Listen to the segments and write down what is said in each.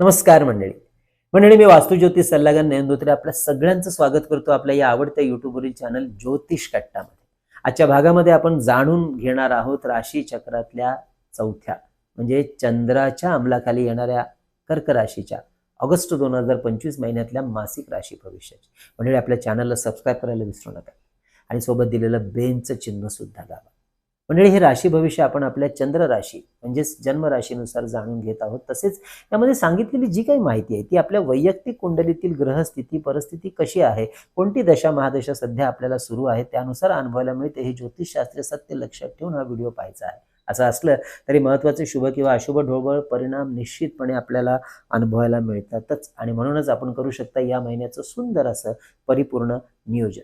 नमस्कार मंडळी. मंडळी मी वास्तुज्योतिष सल्लागार नयनधोत्रे आपल्या सगळ्यांचं स्वागत करतो आपल्या या आवडत्या युट्यूबवरील चॅनल ज्योतिष कट्टामध्ये. आजच्या भागामध्ये आपण जाणून घेणार आहोत राशी चक्रातल्या चौथ्या म्हणजे चंद्राच्या अंमलाखाली येणाऱ्या कर्क राशीच्या ऑगस्ट दोन हजार पंचवीस महिन्यातल्या मासिक राशी भविष्याची मंडळी आपल्या चॅनलला सबस्क्राईब करायला विसरू नका. आणि सोबत दिलेलं बेनचं चिन्ह सुद्धा दाबा. मंडळी हे राशी भविष्य आपण आपल्या चंद्र राशी म्हणजेच जन्म राशीनुसार जाणून घेत आहोत. तसेच त्यामध्ये सांगितलेली जी काही माहिती आहे ती आपल्या वैयक्तिक कुंडलीतील ग्रहस्थिती परिस्थिती कशी आहे कोणती दशा महादशा सध्या आपल्याला सुरू आहे त्यानुसार अनुभवायला मिळते. हे ज्योतिषशास्त्रीय सत्य लक्षात ठेवून हा व्हिडिओ पाहायचा आहे. असं असलं तरी महत्त्वाचे शुभ किंवा अशुभ ढोबळ परिणाम निश्चितपणे आपल्याला अनुभवायला मिळतातच. आणि म्हणूनच आपण करू शकता या महिन्याचं सुंदर असं परिपूर्ण नियोजन.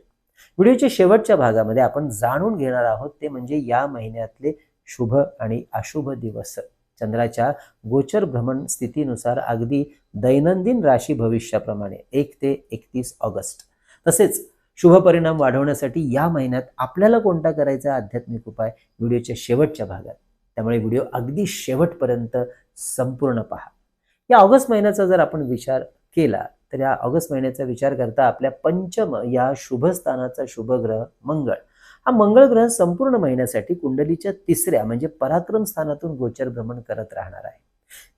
व्हिडिओच्या शेवटच्या भागामध्ये आपण जाणून घेणार आहोत ते म्हणजे या महिन्यातले शुभ आणि अशुभ दिवस. चंद्राच्या गोचर भ्रमण स्थितीनुसार अगदी दैनंदिन राशी भविष्याप्रमाणे एक ते एकतीस ऑगस्ट. तसेच शुभ परिणाम वाढवण्यासाठी या महिन्यात आपल्याला कोणता करायचा आध्यात्मिक उपाय व्हिडिओच्या शेवटच्या भागात. त्यामुळे व्हिडिओ अगदी शेवटपर्यंत संपूर्ण पहा. या ऑगस्ट महिन्याचा जर आपण विचार केला तर या ऑगस्ट महिन्याचा विचार करता आपल्या पंचम या शुभ स्थानाचा शुभ ग्रह मंगळ. हा मंगळ ग्रह संपूर्ण महिन्यासाठी कुंडलीच्या तिसऱ्या म्हणजे पराक्रम स्थानातून गोचर भ्रमण करत राहणार आहे.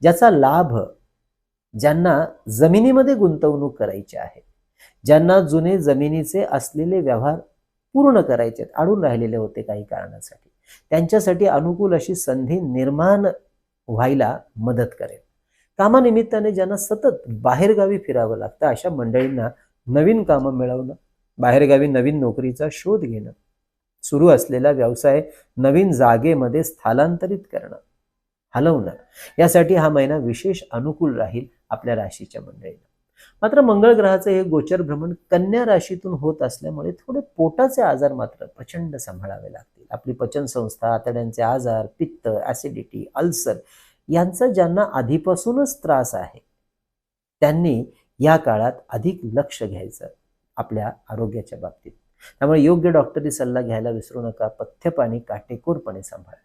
ज्याचा लाभ ज्यांना जमिनीमध्ये गुंतवणूक करायची आहे ज्यांना जुने जमिनीचे असलेले व्यवहार पूर्ण करायचे अडून राहिलेले होते काही कारणासाठी त्यांच्यासाठी अनुकूल अशी संधी निर्माण व्हायला मदत करेल. कामानिमित्ताने ज्यांना सतत बाहेरगावी फिरावं लागतं अशा मंडळींना नवीन कामं मिळवणं बाहेरगावी नवीन नोकरीचा शोध घेणं सुरू असलेला व्यवसाय नवीन जागेमध्ये स्थलांतरित करणं हलवणं यासाठी हा महिना विशेष अनुकूल राहील आपल्या राशीच्या मंडळींना. मात्र मंगळ ग्रहाचं हे गोचर भ्रमण कन्या राशीतून होत असल्यामुळे थोडे पोटाचे आजार मात्र प्रचंड सांभाळावे लागतील. आपली पचनसंस्था आतड्यांचे आजार पित्त ऍसिडिटी अल्सर यांचा ज्यांना आधीपासूनच त्रास आहे त्यांनी या काळात अधिक लक्ष घ्यायचं आपल्या आरोग्याच्या बाबतीत. त्यामुळे योग्य डॉक्टरी सल्ला घ्यायला विसरू नका पथ्यपाणी काटेकोरपणे सांभाळा.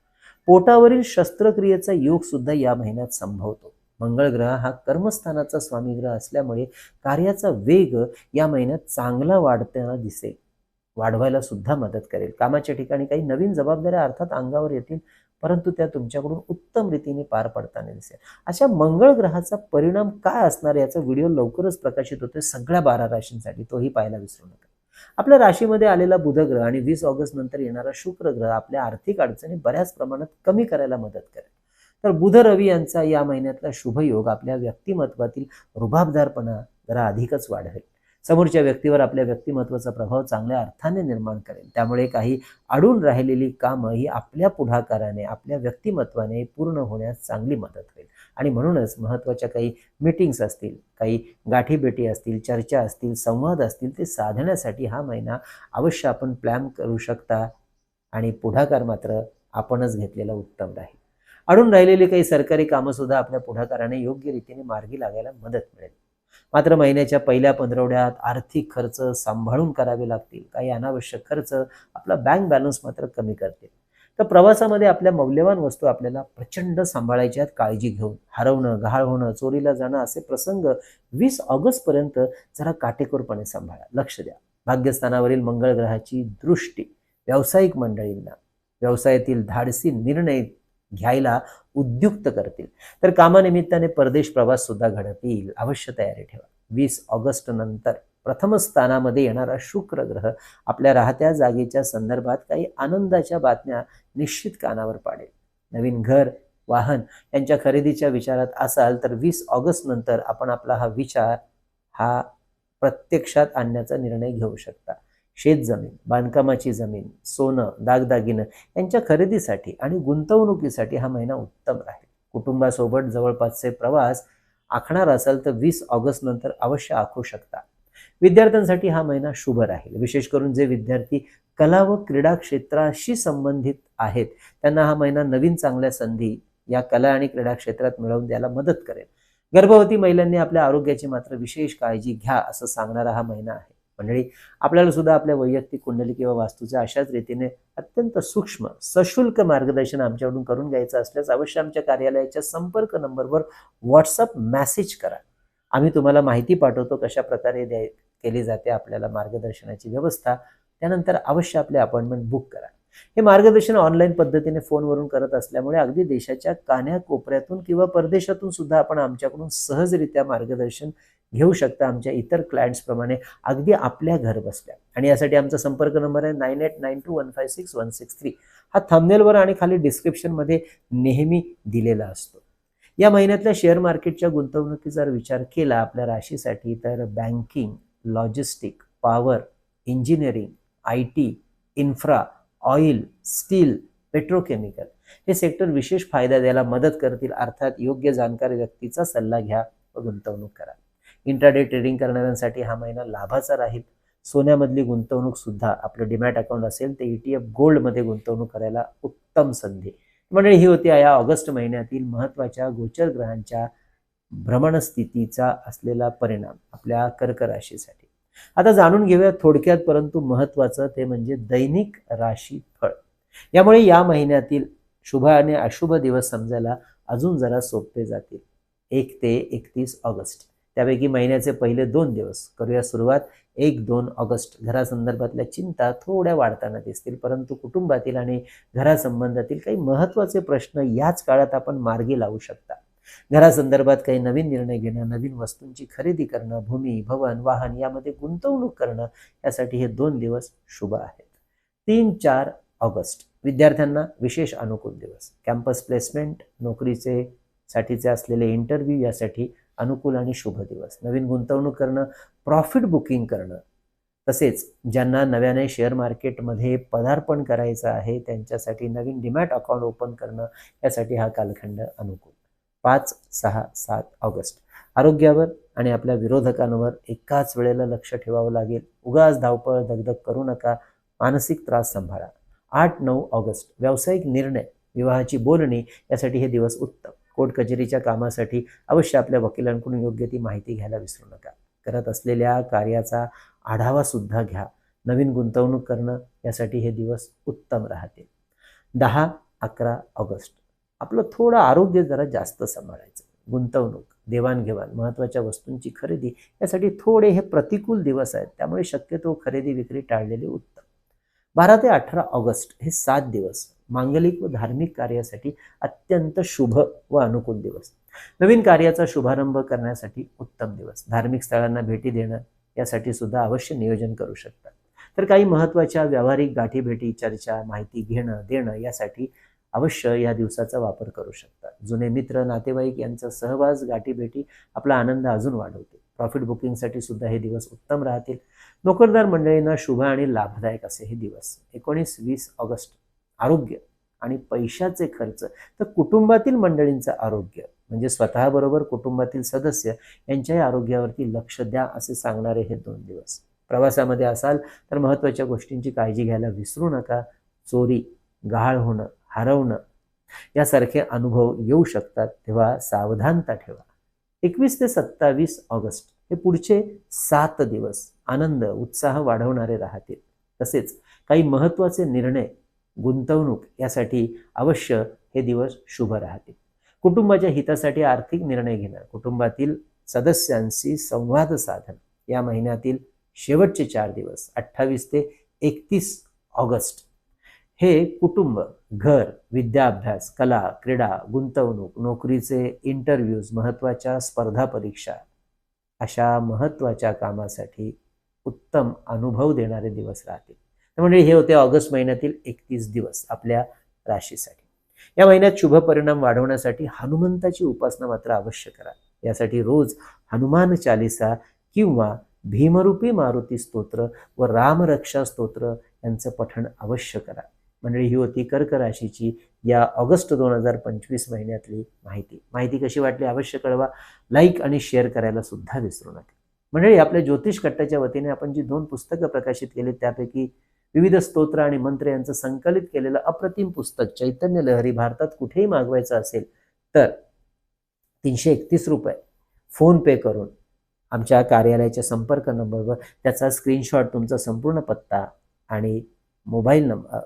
पोटावरील शस्त्रक्रियेचा योग सुद्धा या महिन्यात संभवतो. मंगळ ग्रह हा कर्मस्थानाचा स्वामी ग्रह असल्यामुळे कार्याचा वेग या महिन्यात चांगला वाढताना दिसेल. वाढवायला सुद्धा मदत करेल. कामाच्या ठिकाणी काही नवीन जबाबदाऱ्या अर्थात अंगावर येतील परंतु त्या तुमच्याकडून उत्तम रीतीने पार पडताना दिसेल. अशा मंगळ ग्रहाचा परिणाम काय असणार याचा व्हिडिओ लवकरच प्रकाशित होतोय सगळ्या बारा राशींसाठी. तोही पाहायला विसरू नका. आपल्या राशीमध्ये आलेला बुध ग्रह आणि वीस ऑगस्ट नंतर येणारा शुक्र ग्रह आपल्या आर्थिक अडचणी बऱ्याच प्रमाणात कमी करायला मदत करेल. तर बुध रवी यांचा या महिन्यातला शुभयोग आपल्या व्यक्तिमत्वातील रुबाबदारपणा जरा अधिकच वाढेल समोरच्या व्यक्तीवर आपल्या व्यक्तिमत्वाचा प्रभाव चांगल्या अर्थाने निर्माण करेल. त्यामुळे काही अडून राहिलेली कामं ही आपल्या पुढाकाराने आपल्या व्यक्तिमत्वाने पूर्ण होण्यास चांगली मदत होईल. आणि म्हणूनच महत्त्वाच्या काही मीटिंग्स असतील काही गाठीभेटी असतील चर्चा असतील संवाद असतील ते साधण्यासाठी हा महिना अवश्य आपण प्लॅन करू शकता आणि पुढाकार मात्र आपणच घेतलेला उत्तम राहील. अडून राहिलेली काही सरकारी कामंसुद्धा आपल्या पुढाकाराने योग्य रीतीने मार्गी लागायला मदत मिळेल. मात्र महिन्याच्या पहिल्या पंधरवड्यात आर्थिक खर्च सांभाळून करावे लागतील. काही अनावश्यक खर्च आपला बँक बॅलन्स मात्र कमी करतील. तर प्रवासामध्ये आपल्या मौल्यवान वस्तू आपल्याला प्रचंड सांभाळायच्या आहेत काळजी घेऊन. हरवणं गहाळ होणं चोरीला जाणं असे प्रसंग वीस ऑगस्टपर्यंत जरा काटेकोरपणे सांभाळा. लक्ष द्या. भाग्यस्थानावरील मंगळ ग्रहाची दृष्टी. व्यावसायिक मंडळींना. व्यवसायातील धाडसी निर्णय घ्यायला उद्युक्त करतील. तर कामानिमित्ताने परदेश प्रवास सुद्धा घडत येईल अवश्य तयारी ठेवा. वीस ऑगस्ट नंतर प्रथम स्थानामध्ये येणारा शुक्र ग्रह आपल्या राहत्या जागेच्या संदर्भात काही आनंदाच्या बातम्या निश्चित कानावर पाडेल. नवीन घर वाहन यांच्या खरेदीच्या विचारात असाल तर वीस ऑगस्ट नंतर आपण आपला हा विचार हा प्रत्यक्षात आणण्याचा निर्णय घेऊ शकता. शेत जमीन बांधकामाची जमीन सोनं दागदागिनं यांच्या खरेदीसाठी आणि गुंतवणुकीसाठी हा महिना उत्तम राहील. कुटुंबासोबत जवळपासचे प्रवास आखणार असाल तर वीस ऑगस्ट नंतर अवश्य आखू शकता. विद्यार्थ्यांसाठी हा महिना शुभ राहील. विशेष करून जे विद्यार्थी कला व क्रीडा क्षेत्राशी संबंधित आहेत त्यांना हा महिना नवीन चांगल्या संधी या कला आणि क्रीडा क्षेत्रात मिळवून द्यायला मदत करेल. गर्भवती महिलांनी आपल्या आरोग्याची मात्र विशेष काळजी घ्या असं सांगणारा हा महिना आहे. मंडळी आपल्याला सुद्धा आपल्या वैयक्तिक कुंडली किंवा वास्तूच्या अशाच रीतीने अत्यंत सूक्ष्म सशुल्क मार्गदर्शन आमच्याकडून करून घ्यायचं असल्यास अवश्य आमच्या कार्यालयाच्या संपर्क नंबरवर व्हॉट्सअप मेसेज करा. आम्ही तुम्हाला माहिती पाठवतो कशा प्रकारे द्याय केली जाते आपल्याला मार्गदर्शनाची व्यवस्था. त्यानंतर अवश्य आपले अपॉइंटमेंट बुक करा. हे मार्गदर्शन ऑनलाईन पद्धतीने फोनवरून करत असल्यामुळे अगदी देशाच्या कान्याकोपऱ्यातून किंवा परदेशातून सुद्धा आपण आमच्याकडून सहजरित्या मार्गदर्शन घेऊ शकता आमच्या इतर क्लायंट्सप्रमाणे अगदी आपल्या घर बसल्या. आणि यासाठी आमचा संपर्क नंबर आहे nine eight nine two one five six one six three. हा थंबनेलवर आणि खाली डिस्क्रिप्शनमध्ये नेहमी दिलेला असतो. या महिन्यातल्या शेअर मार्केटच्या गुंतवणुकीचा जर विचार केला आपल्या राशीसाठी तर banking logistic power engineering I T infra oil steel petrochemical हे सेक्टर विशेष फायदा द्यायला मदत करतील. अर्थात योग्य जाणकार व्यक्तीचा सल्ला घ्या व गुंतवणूक करा. इंट्राडे ट्रेडिंग करणाऱ्यांसाठी हा महिना लाभाचा राहील. सोन्यामधली गुंतवणूक सुद्धा आपलं डिमॅट अकाउंट असेल ते ईटीएफ गोल्डमध्ये गुंतवणूक करायला उत्तम संधी. मंडळी ही होती या ऑगस्ट महिन्यातील महत्त्वाच्या गोचर ग्रहांच्या भ्रमणस्थितीचा असलेला परिणाम आपल्या कर्क राशीसाठी. आता जाणून घेऊया थोडक्यात परंतु महत्वाचं ते म्हणजे दैनिक राशी फळ. यामुळे या महिन्यातील शुभ आणि अशुभ दिवस समजायला अजून जरा सोपे जातील. एक ते एकतीस ऑगस्ट. त्यापैकी महिन्याचे पहिले दोन दिवस. करूया सुरुवात. एक दोन ऑगस्ट. घरासंदर्भातल्या चिंता थोड्या वाढताना दिसतील परंतु कुटुंबातील आणि घरासंबंधातील काही महत्त्वाचे प्रश्न याच काळात आपण मार्गी लावू शकता. घरासंदर्भात काही नवीन निर्णय घेणं नवीन वस्तूंची खरेदी करणं भूमी भवन वाहन यामध्ये गुंतवणूक करणं यासाठी हे दोन दिवस शुभ आहेत. तीन चार ऑगस्ट. विद्यार्थ्यांना विशेष अनुकूल दिवस. कॅम्पस प्लेसमेंट नोकरीचे साठीचे असलेले इंटरव्ह्यू यासाठी अनुकूल आणि शुभ दिवस. नवीन गुंतवणूक करणं प्रॉफिट बुकिंग करणं. तसेच ज्यांना नव्याने शेअर मार्केटमध्ये पदार्पण करायचं आहे त्यांच्यासाठी नवीन डिमॅट अकाउंट ओपन करणं यासाठी हा कालखंड अनुकूल. पाच सहा सात ऑगस्ट. आरोग्यावर आणि आपल्या विरोधकांवर एकाच वेळेला लक्ष ठेवावं लागेल. उगाच धावपळ दगदग करू नका. मानसिक त्रास सांभाळा. आठ नऊ ऑगस्ट. व्यावसायिक निर्णय विवाहाची बोलणी यासाठी हे दिवस उत्तम. कोर्ट कचेरीच्या कामासाठी अवश्य आपल्या वकिलांकडून योग्य ती माहिती घ्यायला विसरू नका. करत असलेल्या कार्याचा आढावा सुद्धा घ्या. नवीन गुंतवणूक करणं यासाठी हे दिवस उत्तम राहतील दहा अकरा ऑगस्ट. आपलं थोडं आरोग्य जरा जास्त सांभाळायचं. गुंतवणूक देवाणघेवाण महत्त्वाच्या वस्तूंची खरेदी यासाठी थोडे हे प्रतिकूल दिवस आहेत. त्यामुळे शक्यतो खरेदी विक्री टाळलेले उत्तम. बारा ते अठरा ऑगस्ट हे सात दिवस. मांगलिक व धार्मिक कार्यासाठी अत्यंत शुभ व अनुकूल दिवस. नवीन कार्याचा शुभारंभ करण्यासाठी उत्तम दिवस. धार्मिक स्थळांना भेटी देणं यासाठी सुद्धा अवश्य नियोजन करू शकतात तर काही महत्त्वाच्या व्यावहारिक गाठीभेटी चर्चा माहिती घेणं देणं यासाठी अवश्य या दिवसाचा वापर करू शकतात जुने मित्र नातेवाईक यांचा सहवास गाठीभेटी आपला आनंद अजून वाढवते प्रॉफिट बुकिंगसाठी सुद्धा हे दिवस उत्तम राहतील. नोकरदार मंडळींना शुभ आणि लाभदायक असे हे दिवस. एकोणीस वीस ऑगस्ट आरोग्य आणि पैशाचे खर्च तर कुटुंबातील मंडळींचं आरोग्य म्हणजे स्वतःबरोबर कुटुंबातील सदस्य यांच्याही आरोग्यावरती लक्ष द्या असे सांगणारे हे दोन दिवस. प्रवासामध्ये असाल तर महत्त्वाच्या गोष्टींची काळजी घ्यायला विसरू नका. चोरी गहाळ होणं हरवणं यासारखे अनुभव येऊ शकतात. तेव्हा सावधानता ठेवा. एकवीस ते सत्तावीस ऑगस्ट हे पुढचे सात दिवस आनंद उत्साह वाढवणारे राहतील. तसेच काही महत्त्वाचे निर्णय गुंतवणूक यासाठी अवश्य हे दिवस शुभ राहतील. कुटुंबाच्या हितासाठी आर्थिक निर्णय घेणं कुटुंबातील सदस्यांशी संवाद साधन या महिन्यातील शेवटचे चार दिवस अठ्ठावीस ते एकतीस ऑगस्ट. हे कुटुंब घर विद्याभ्यास कला क्रीडा गुंतवणूक नोकरीचे इंटरव्ह्यूज महत्त्वाच्या स्पर्धा परीक्षा अशा महत्त्वाच्या कामासाठी उत्तम अनुभव देणारे दिवस राहतील. म्हणजे हे होते ऑगस्ट महिन्यातील एकतीस दिवस आपल्या राशीसाठी. या महिन्यात शुभ परिणाम वाढवण्यासाठी हनुमंताची उपासना मात्र अवश्य करा. यासाठी रोज हनुमान चालिसा किंवा भीमरूपी मारुती स्तोत्र व रामरक्षा स्तोत्र यांचं पठण अवश्य करा. मंडळी ही होती कर्क राशीची या ऑगस्ट दोन हजार पंचवीस महिन्यातली माहिती. माहिती कशी वाटली अवश्य कळवा. लाईक आणि शेअर करायला सुद्धा विसरू नका. मंडळी आपल्या ज्योतिष कट्ट्याच्या वतीने आपण जी दोन पुस्तकं प्रकाशित केली त्यापैकी विविध स्तोत्र आणि मंत्र यांचं संकलित केलेलं अप्रतिम पुस्तक चैतन्य लहरी भारतात कुठेही मागवायचं असेल तर तीनशे एकतीस रुपये. फोन पे करून आमच्या कार्यालयाच्या संपर्क नंबरवर त्याचा स्क्रीनशॉट तुमचा संपूर्ण पत्ता आणि मोबाईल नंबर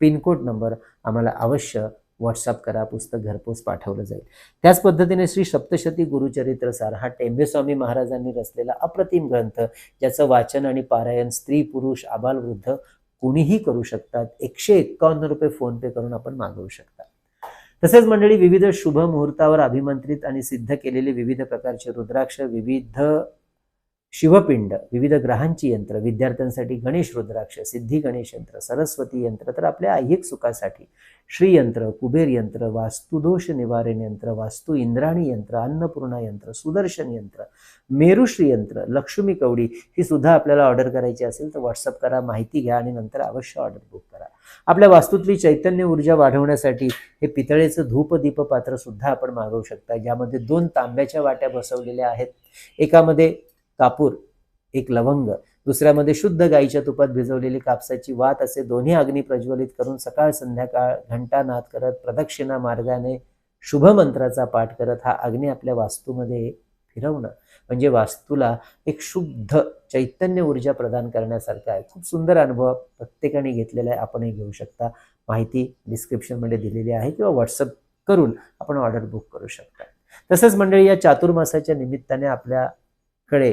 पिनकोड नंबर आम्हाला अवश्य व्हॉट्सअप करा पुस्तक घरपोच पाठवलं जाईल. त्याच पद्धतीने श्री सप्तशती गुरुचरित्र सार हा टेंबेस्वामी महाराजांनी रचलेला अप्रतिम ग्रंथ ज्याचं वाचन आणि पारायण स्त्री पुरुष आबालवृद्ध कुणीही करू शकतात. एकशे एक्कावन्न रुपये फोन पे करून आपण मागवू शकता. तसेच मंडळी विविध शुभ मुहूर्तावर अभिमंत्रित आणि सिद्ध केलेले विविध प्रकारचे रुद्राक्ष विविध शिवपिंड विविध ग्रहांची यंत्र विद्यार्थ्यांसाठी गणेश रुद्राक्ष सिद्धी गणेश यंत्र सरस्वती यंत्र तर आपल्या ऐहिक सुखासाठी श्रीयंत्र कुबेर यंत्र वास्तुदोष निवारण यंत्र वास्तू इंद्राणी यंत्र अन्नपूर्णा यंत्र सुदर्शन यंत्र मेरुश्री यंत्र लक्ष्मी कवडी ही सुद्धा आपल्याला ऑर्डर करायची असेल तर व्हॉट्सअप करा माहिती घ्या आणि नंतर अवश्य ऑर्डर बुक करा. आपल्या वास्तूतली चैतन्य ऊर्जा वाढवण्यासाठी हे पितळेचं धूपदीप पात्र सुद्धा आपण मागवू शकता. ज्यामध्ये दोन तांब्याच्या वाट्या बसवलेल्या आहेत. एकामध्ये कापूर एक लवंग दुसऱ्यामध्ये शुद्ध गाईच्या तुपात भिजवलेली कापसाची वात असे दोन्ही अग्नी प्रज्वलित करून सकाळ संध्याकाळ घंटानाद करत प्रदक्षिणा मार्गाने शुभ मंत्राचा पाठ करत हा अग्नी आपल्या वास्तूमध्ये फिरवणं. म्हणजे वास्तूला एक शुद्ध चैतन्य ऊर्जा प्रदान करण्यासारखा आहे. खूप सुंदर अनुभव प्रत्येकाने घेतलेला आहे. आपणही घेऊ शकता. माहिती डिस्क्रिप्शनमध्ये दिलेली आहे किंवा व्हॉट्सअप करून आपण ऑर्डर बुक करू शकता. तसंच मंडळी या चातुर्मासाच्या निमित्ताने आपल्याकडे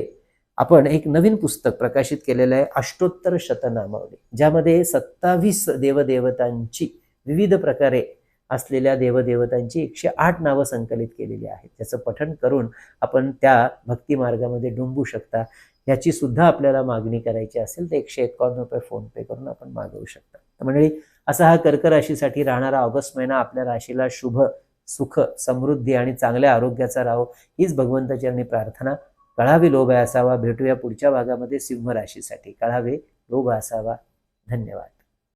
आपण एक नवीन पुस्तक प्रकाशित केलेलं आहे अष्टोत्तर शतनामावली ज्यामध्ये सत्तावीस देवदेवतांची विविध प्रकारे असलेल्या देवदेवतांची एकशे आठ नावं संकलित केलेली आहेत. त्याचं पठण करून आपण त्या भक्ती मार्गामध्ये डुंबू शकता. याची सुद्धा आपल्याला मागणी करायची असेल तर एकशे एकावन्न रुपये फोनपे करून आपण मागवू शकता. तर मंडळी असा हा कर्क राशीसाठी राहणारा ऑगस्ट महिना आपल्या राशीला शुभ सुख समृद्धी आणि चांगल्या आरोग्याचा राहो हीच भगवंताचरणी प्रार्थना. कळावे लोभ असावा. भेटूया पुढच्या भागामध्ये सिंह राशीसाठी. कळावे लोभ असावा. धन्यवाद.